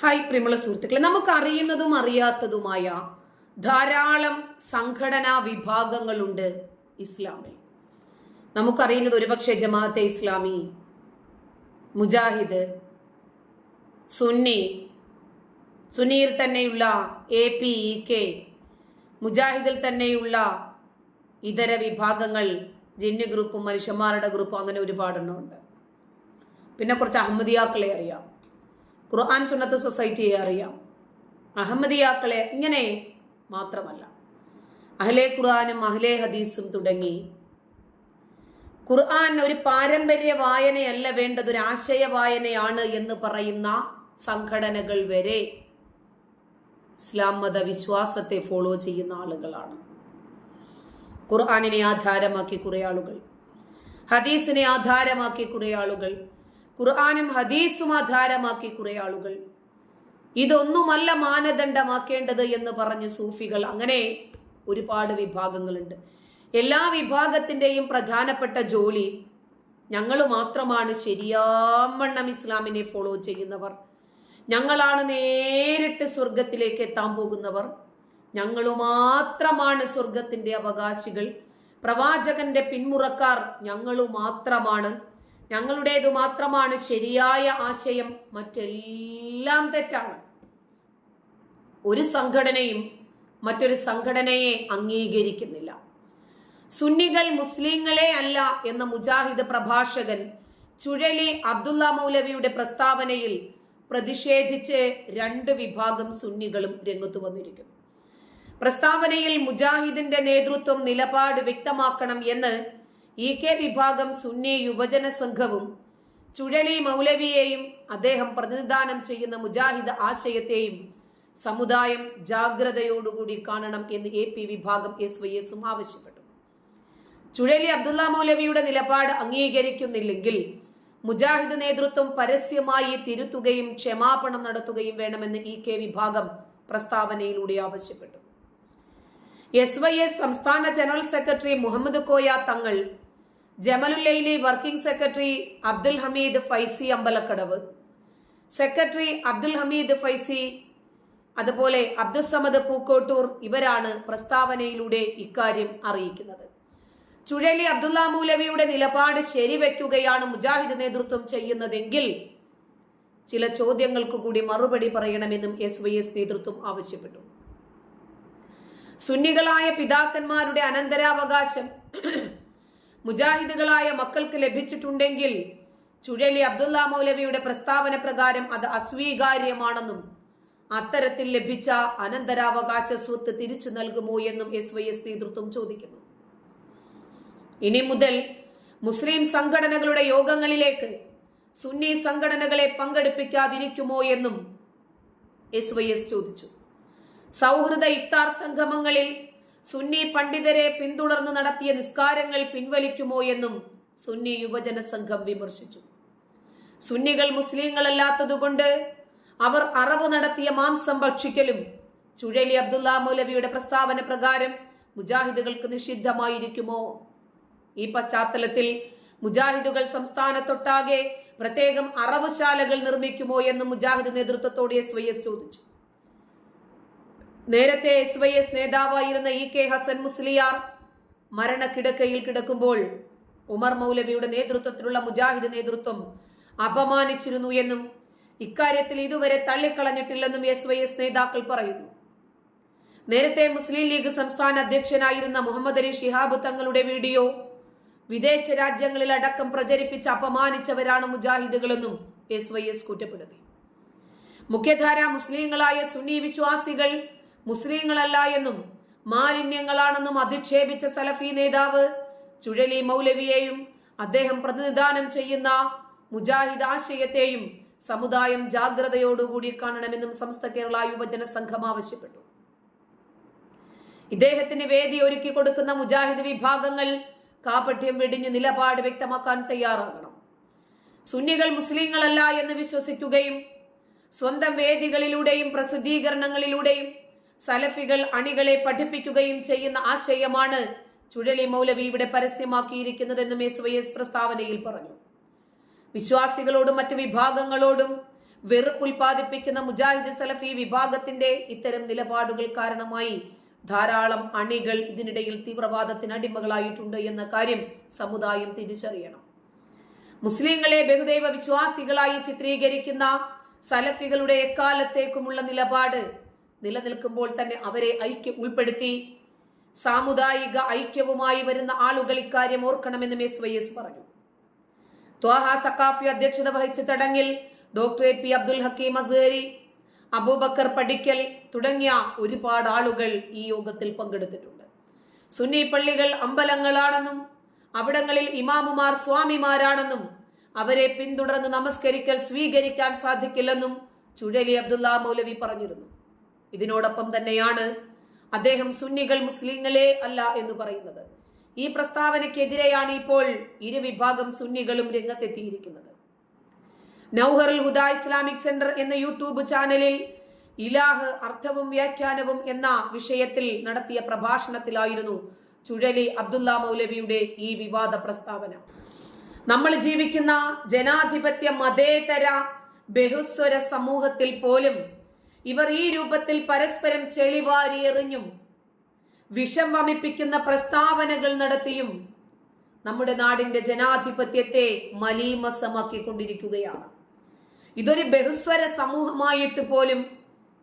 Hi പ്രിയമുള്ള സുഹൃത്തുക്കളെ നമുക്ക് അറിയുന്നതും അറിയാത്തതുമായ ധാരാളം സംഘടനാ വിഭാഗങ്ങളുണ്ട് ഇസ്ലാമിൽ. നമുക്കറിയുന്നത് ഒരുപക്ഷെ ജമാഅത്തെ ഇസ്ലാമി മുജാഹിദ് സുന്നി സുന്നിയിൽ തന്നെയുള്ള എ പി ഇ കെ മുജാഹിദിൽ തന്നെയുള്ള ഇതര വിഭാഗങ്ങൾ ജിന്നു ഗ്രൂപ്പും മനുഷ്യന്മാരുടെ ഗ്രൂപ്പും അങ്ങനെ ഒരുപാടെണ്ണമുണ്ട് പിന്നെ കുറച്ച് അഹമ്മദിയാക്കളെ അറിയാം. ഖുർആൻ സുന്നത്ത് സൊസൈറ്റിയെ അറിയാം. അഹമ്മദിയാക്കളെ ഇങ്ങനെ മാത്രമല്ല. അഹ്ലെ ഖുർആാനും അഹ്ലെ ഹദീസും തുടങ്ങി. ഖുർആൻ ഒരു പാരമ്പര്യ വായനയല്ല വേണ്ടത് ഒരു ആശയ വായനയാണ് എന്ന് പറയുന്ന സംഘടനകൾ വരെ ഇസ്ലാം മത വിശ്വാസത്തെ ഫോളോ ചെയ്യുന്ന ആളുകളാണ്. ഖുർആാനിനെ ആധാരമാക്കി കുറേ ആളുകൾ ഹദീസിനെ ആധാരമാക്കി കുറേ ആളുകൾ ഖുർആാനും ഹദീസും ആധാരമാക്കി കുറെ ആളുകൾ. ഇതൊന്നുമല്ല മാനദണ്ഡമാക്കേണ്ടത് എന്ന് പറഞ്ഞ് സൂഫികൾ അങ്ങനെ ഒരുപാട് വിഭാഗങ്ങളുണ്ട്. എല്ലാ വിഭാഗത്തിന്റെയും പ്രധാനപ്പെട്ട ജോലി ഞങ്ങൾ മാത്രമാണ്. ശരിയാവണ്ണം ഇസ്ലാമിനെ ഫോളോ ചെയ്യുന്നവർ. ഞങ്ങളാണ് നേരിട്ട് സ്വർഗത്തിലേക്ക് എത്താൻ പോകുന്നവർ. ഞങ്ങൾ മാത്രമാണ് സ്വർഗത്തിന്റെ അവകാശികൾ. പ്രവാചകന്റെ പിന്മുറക്കാർ ഞങ്ങൾ മാത്രമാണ്. ഞങ്ങളുടേതു മാത്രമാണ് ശരിയായ ആശയം. മറ്റെല്ലാം തെറ്റാണ്. ഒരു സംഘടനയും മറ്റൊരു സംഘടനയെ അംഗീകരിക്കുന്നില്ല. സുന്നികൾ മുസ്ലിങ്ങളെ അല്ല എന്ന മുജാഹിദ് പ്രഭാഷകൻ ചുഴലി അബ്ദുള്ള മൗലവിയുടെ പ്രസ്താവനയിൽ പ്രതിഷേധിച്ച് രണ്ട് വിഭാഗം സുന്നികളും രംഗത്തു വന്നിരിക്കുന്നു. പ്രസ്താവനയിൽ മുജാഹിദിന്റെ നേതൃത്വം നിലപാട് വ്യക്തമാക്കണം എന്ന് ഇ കെ വിഭാഗം സുന്നി യുവജന സംഘവും ചുഴലി മൗലവിയെയും അദ്ദേഹം പ്രതിനിധാനം ചെയ്യുന്ന മുജാഹിദ് ആശയത്തെയും സമുദായം ജാഗ്രതയോടുകൂടി കാണണം എന്ന് എ പി വിഭാഗം എസ് വൈ എസും ആവശ്യപ്പെട്ടു. ചുഴലി അബ്ദുള്ള മൗലവിയുടെ നിലപാട് അംഗീകരിക്കുന്നില്ലെങ്കിൽ മുജാഹിദ് നേതൃത്വം പരസ്യമായി തിരുത്തുകയും ക്ഷമാപണം നടത്തുകയും വേണമെന്ന് ഇ കെ വിഭാഗം പ്രസ്താവനയിലൂടെ ആവശ്യപ്പെട്ടു. എസ് വൈ എസ് സംസ്ഥാന general secretary Muhammad Koya Thangal ജമലുല്ലയിലെ working secretary Abdul Hameed Faizy Ambalakkadavu. Secretary Abdul Hameed Faizy അതുപോലെ അബ്ദുസമദ് പൂക്കോട്ടൂർ ഇവരാണ് പ്രസ്താവനയിലൂടെ ഇക്കാര്യം അറിയിക്കുന്നത്. ചുഴലി അബ്ദുള്ള മൂലവിയുടെ നിലപാട് ശരിവെക്കുകയാണ് മുജാഹിദ് നേതൃത്വം ചെയ്യുന്നതെങ്കിൽ ചില ചോദ്യങ്ങൾക്ക് കൂടി മറുപടി പറയണമെന്നും എസ് വൈ എസ് നേതൃത്വം ആവശ്യപ്പെട്ടു. സുന്നികളായ പിതാക്കന്മാരുടെ അനന്തരാവകാശം മുജാഹിദുകളായ മക്കൾക്ക് ലഭിച്ചിട്ടുണ്ടെങ്കിൽ ചുഴലി അബ്ദുല്ല മൗലവിയുടെ പ്രസ്താവന പ്രകാരം അത് അസ്വീകാര്യമാണെന്നും അത്തരത്തിൽ ലഭിച്ച അനന്തരാവകാശ സ്വത്ത് തിരിച്ചു നൽകുമോ എന്നും എസ് വൈ എസ് നേതൃത്വം ചോദിക്കുന്നു. ഇനി മുതൽ മുസ്ലിം സംഘടനകളുടെ യോഗങ്ങളിലേക്ക് സുന്നി സംഘടനകളെ പങ്കെടുപ്പിക്കാതിരിക്കുമോ എന്നും എസ് വൈ എസ് ചോദിച്ചു. സൗഹൃദ ഇഫ്താർ സംഗമങ്ങളിൽ സുന്നി പണ്ഡിതരെ പിന്തുടർന്ന് നടത്തിയ നിസ്കാരങ്ങൾ പിൻവലിക്കുമോ എന്നും സുന്നി യുവജന സംഘം വിമർശിച്ചു. സുന്നികൾ മുസ്ലിങ്ങളല്ലാത്തതുകൊണ്ട് അവർ അറവ് നടത്തിയ മാംസം ഭക്ഷിക്കലും ചുഴലി അബ്ദുല്ല മൗലവിയുടെ പ്രസ്താവന പ്രകാരം മുജാഹിദുകൾക്ക് നിഷിദ്ധമായിരിക്കുമോ? ഈ പശ്ചാത്തലത്തിൽ മുജാഹിദുകൾ സംസ്ഥാനത്തൊട്ടാകെ പ്രത്യേകം അറവുശാലകൾ നിർമ്മിക്കുമോ എന്ന് മുജാഹിദ് നേതൃത്വത്തോടെ സ്വയസ് ചോദിച്ചു. നേരത്തെ എസ് വൈ എസ് നേതാവായിരുന്ന ഇ കെ ഹസൻ മുസ്ലിയാർ മരണക്കിടക്കയിൽ കിടക്കുമ്പോൾ ഉമർ മൗലവിയുടെ നേതൃത്വത്തിലുള്ള മുജാഹിദ് നേതൃത്വം അപമാനിച്ചിരുന്നു എന്നും ഇക്കാര്യത്തിൽ ഇതുവരെ തള്ളിക്കളഞ്ഞിട്ടില്ലെന്നും എസ് വൈ എസ് നേതാക്കൾ പറയുന്നു. നേരത്തെ മുസ്ലിം ലീഗ് സംസ്ഥാന അധ്യക്ഷനായിരുന്ന മുഹമ്മദ് അലി ഷിഹാബ് തങ്ങളുടെ വീഡിയോ വിദേശ രാജ്യങ്ങളിൽ അടക്കം പ്രചരിപ്പിച്ച് അപമാനിച്ചവരാണ് മുജാഹിദുകളെന്നും എസ് വൈ എസ് കുറ്റപ്പെടുത്തി. മുഖ്യധാര മുസ്ലിങ്ങളായ സുന്നി വിശ്വാസികൾ മുസ്ലിങ്ങളല്ല എന്നും മാലിന്യങ്ങളാണെന്നും അധിക്ഷേപിച്ച സലഫി നേതാവ് ചുഴലി മൗലവിയെയും അദ്ദേഹം പ്രതിനിധാനം ചെയ്യുന്ന മുജാഹിദ് ആശയത്തെയും സമുദായം ജാഗ്രതയോടുകൂടി കാണണമെന്നും സമസ്ത കേരള യുവജന സംഘം ആവശ്യപ്പെട്ടു. ഇദ്ദേഹത്തിന് വേദി ഒരുക്കി കൊടുക്കുന്ന മുജാഹിദ് വിഭാഗങ്ങൾ കാപട്യം വെടിഞ്ഞ് നിലപാട് വ്യക്തമാക്കാൻ തയ്യാറാകണം. സുന്നികൾ മുസ്ലിങ്ങളല്ല എന്ന് വിശ്വസിക്കുകയും സ്വന്തം വേദികളിലൂടെയും പ്രസിദ്ധീകരണങ്ങളിലൂടെയും സലഫികൾ അണികളെ പഠിപ്പിക്കുകയും ചെയ്യുന്ന ആശയമാണ് ചുഴലി മൗലവി ഇവിടെ പരസ്യമാക്കിയിരിക്കുന്നതെന്നും എസ് വൈ എസ് പ്രസ്താവനയിൽ പറഞ്ഞു. വിശ്വാസികളോടും മറ്റു വിഭാഗങ്ങളോടും വെറുപ്പ് ഉൽപ്പാദിപ്പിക്കുന്ന മുജാഹിദ് സലഫി വിഭാഗത്തിന്റെ ഇത്തരം നിലപാടുകൾ കാരണമായി ധാരാളം അണികൾ ഇതിനിടയിൽ തീവ്രവാദത്തിന് അടിമകളായിട്ടുണ്ട് എന്ന കാര്യം സമുദായം തിരിച്ചറിയണം. മുസ്ലിങ്ങളെ ബഹുദൈവ വിശ്വാസികളായി ചിത്രീകരിക്കുന്ന സലഫികളുടെ എക്കാലത്തേക്കുമുള്ള നിലപാട് നിലനിൽക്കുമ്പോൾ തന്നെ അവരെ ഐക്യ ഉൾപ്പെടുത്തി. സാമുദായിക ഐക്യവുമായി വരുന്ന ആളുകൾ ഇക്കാര്യം ഓർക്കണമെന്ന് എസ് വൈ എസ് പറഞ്ഞു. ത്വാഹ സക്കാഫി അധ്യക്ഷത വഹിച്ച ചടങ്ങിൽ doctor A P Abdul Hakeem Azhari Abubakar Padikkal തുടങ്ങിയ ഒരുപാട് ആളുകൾ ഈ യോഗത്തിൽ പങ്കെടുത്തിട്ടുണ്ട്. സുന്നി പള്ളികൾ അമ്പലങ്ങളാണെന്നും അവിടങ്ങളിൽ ഇമാമുമാർ സ്വാമിമാരാണെന്നും അവരെ പിന്തുടർന്ന് നമസ്കരിക്കൽ സ്വീകരിക്കാൻ സാധിക്കില്ലെന്നും ചുഴലി അബ്ദുല്ല മൗലവി പറഞ്ഞിരുന്നു. ഇതിനോടൊപ്പം തന്നെയാണ് അദ്ദേഹം സുന്നികൾ മുസ്ലിങ്ങളെ അല്ല എന്ന് പറയുന്നത്. ഈ പ്രസ്താവനയ്ക്കെതിരെയാണ് ഇപ്പോൾ ഇരുവിഭാഗം സുന്നികളും രംഗത്തെത്തിയിരിക്കുന്നത്. നൌഹറുൽ ഹുദ ഇസ്ലാമിക് സെന്റർ എന്ന യൂട്യൂബ് ചാനലിൽ ഇലാഹ് അർത്ഥവും വ്യാഖ്യാനവും എന്ന വിഷയത്തിൽ നടത്തിയ പ്രഭാഷണത്തിലായിരുന്നു ചുഴലി അബ്ദുല്ല മൗലവിയുടെ ഈ വിവാദ പ്രസ്താവന. നമ്മൾ ജീവിക്കുന്ന ജനാധിപത്യ മതേതര ബഹുസ്വര സമൂഹത്തിൽ പോലും ഇവർ ഈ രൂപത്തിൽ പരസ്പരം ചെളിവാരി എറിഞ്ഞും വിഷം വമിപ്പിക്കുന്ന പ്രസ്താവനകൾ നടത്തിയും നമ്മുടെ നാടിന്റെ ജനാധിപത്യത്തെ മലീമസമാക്കിക്കൊണ്ടിരിക്കുകയാണ്. ഇതൊരു ബഹുസ്വര സമൂഹമായിട്ട് പോലും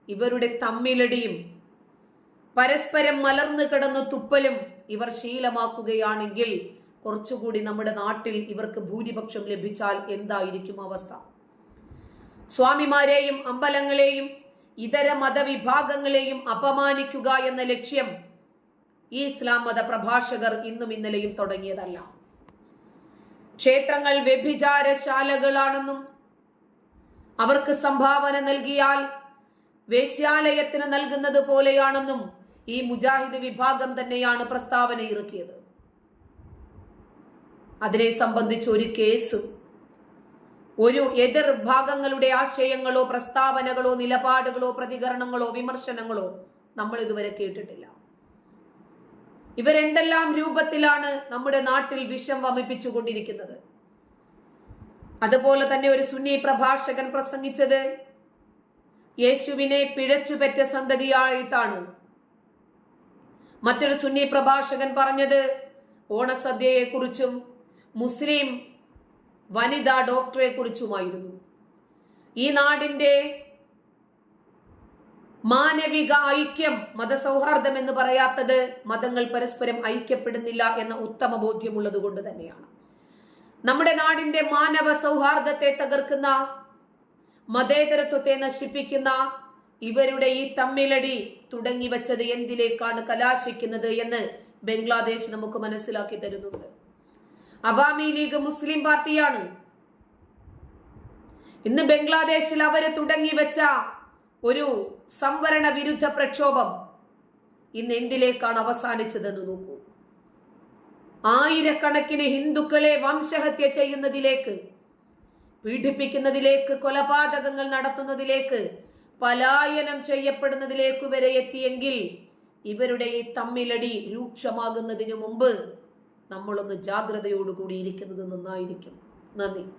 ഇവരുടെ തമ്മിലടിയും പരസ്പരം മലർന്നു കിടന്ന തുപ്പലും ഇവർ ശീലമാക്കുകയാണെങ്കിൽ കുറച്ചുകൂടി നമ്മുടെ നാട്ടിൽ ഇവർക്ക് ഭൂരിപക്ഷം ലഭിച്ചാൽ എന്തായിരിക്കും അവസ്ഥ? സ്വാമിമാരെയും അമ്പലങ്ങളെയും ഇതര മതവിഭാഗങ്ങളെയും അപമാനിക്കുക എന്ന ലക്ഷ്യം ഈ ഇസ്ലാം മത പ്രഭാഷകർ ഇന്നും ഇന്നലെയും തുടങ്ങിയതല്ല. ക്ഷേത്രങ്ങൾ വ്യഭിചാരശാലകളാണെന്നും അവർക്ക് സംഭാവന നൽകിയാൽ വേശ്യാലയത്തിന് നൽകുന്നത് പോലെയാണെന്നും ഈ മുജാഹിദ് വിഭാഗം തന്നെയാണ് പ്രസ്താവന ഇറക്കിയത്. അതിനെ സംബന്ധിച്ച് ഒരു കേസും ഒരു എതിർ ഭാഗങ്ങളുടെ ആശയങ്ങളോ പ്രസ്താവനകളോ നിലപാടുകളോ പ്രതികരണങ്ങളോ വിമർശനങ്ങളോ നമ്മൾ ഇതുവരെ കേട്ടിട്ടില്ല. ഇവരെന്തെല്ലാം രൂപത്തിലാണ് നമ്മുടെ നാട്ടിൽ വിഷം വമിപ്പിച്ചുകൊണ്ടിരിക്കുന്നത്? അതുപോലെ തന്നെ ഒരു സുന്നി പ്രഭാഷകൻ പ്രസംഗിച്ചത് യേശുവിനെ പിഴച്ചുപറ്റ സന്തതിയായിട്ടാണ്. മറ്റൊരു സുന്നി പ്രഭാഷകൻ പറഞ്ഞത് ഓണസദ്യയെക്കുറിച്ചും മുസ്ലിം വനിതാ ഡോക്ടറെ കുറിച്ചുമായിരുന്നു. ഈ നാടിന്റെ മാനവിക ഐക്യം മതസൗഹാർദ്ദം എന്ന് പറയാത്തത് മതങ്ങൾ പരസ്പരം ഐക്യപ്പെടുന്നില്ല എന്ന ഉത്തമ ബോധ്യമുള്ളത് കൊണ്ട് തന്നെയാണ്. നമ്മുടെ നാടിന്റെ മാനവ സൗഹാർദ്ദത്തെ തകർക്കുന്ന മതേതരത്വത്തെ നശിപ്പിക്കുന്ന ഇവരുടെ ഈ തമ്മിലടി തുടങ്ങി വച്ചത് എന്തിലേക്കാണ് കലാശിക്കുന്നത് എന്ന് ബംഗ്ലാദേശ് നമുക്ക് മനസ്സിലാക്കി തരുന്നുണ്ട്. അവാമി ലീഗ് മുസ്ലിം പാർട്ടിയാണ്. ഇന്ന് ബംഗ്ലാദേശിൽ അവർ തുടങ്ങി വെച്ച ഒരു സംവരണ വിരുദ്ധ പ്രക്ഷോഭം ഇന്ന് എന്തിലേക്കാണ് അവസാനിച്ചതെന്ന് നോക്കൂ. ആയിരക്കണക്കിന് ഹിന്ദുക്കളെ വംശഹത്യ ചെയ്യുന്നതിലേക്ക് പീഡിപ്പിക്കുന്നതിലേക്ക് കൊലപാതകങ്ങൾ നടത്തുന്നതിലേക്ക് പലായനം ചെയ്യപ്പെടുന്നതിലേക്ക് വരെ എത്തിയെങ്കിൽ ഇവരുടെ ഈ തമ്മിലടി രൂക്ഷമാകുന്നതിനു മുമ്പ് നമ്മളൊന്ന് ജാഗ്രതയോടുകൂടി ഇരിക്കുന്നത് നന്നായിരിക്കും. നന്ദി.